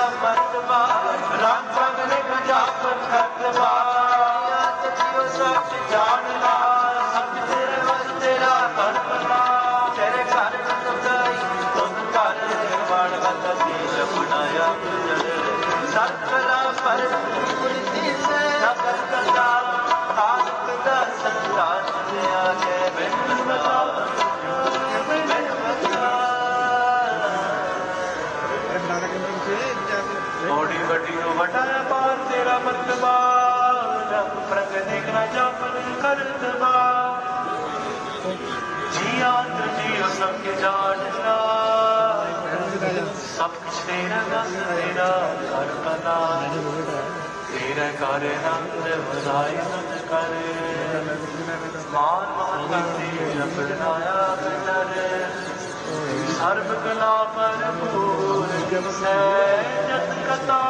ਮਤਵਾ ਰੰਗ ਸੰਗਨੇ ਪੰਜਾਬ ਮਤਵਾ ਆਤ ਕਿਉ ਸੱਚ ਜਾਣਨਾ ਸਭ ਤੇਰੇ ਵਸ ਤੇਰਾ ਪਰਪਨਾ ਤੇਰੇ ਘਰ ਬਤਾਈ ਤੁਮ ਘਰ ਨਿਰਵਾਣ ਵਤ ਦੇਸ਼ ਬਣਾਇਆ ਜੜ ਸਰਕਲਾ ਪਰ वटाया पार तेरा मतबा प्रग देखना जापन कर दबा जिया सबके जानना सब कुछ तेरा बस तेरा घर पता नंद बधाई नंद कर मान कर सर्व कला पर पूर्ण जब सै जत कता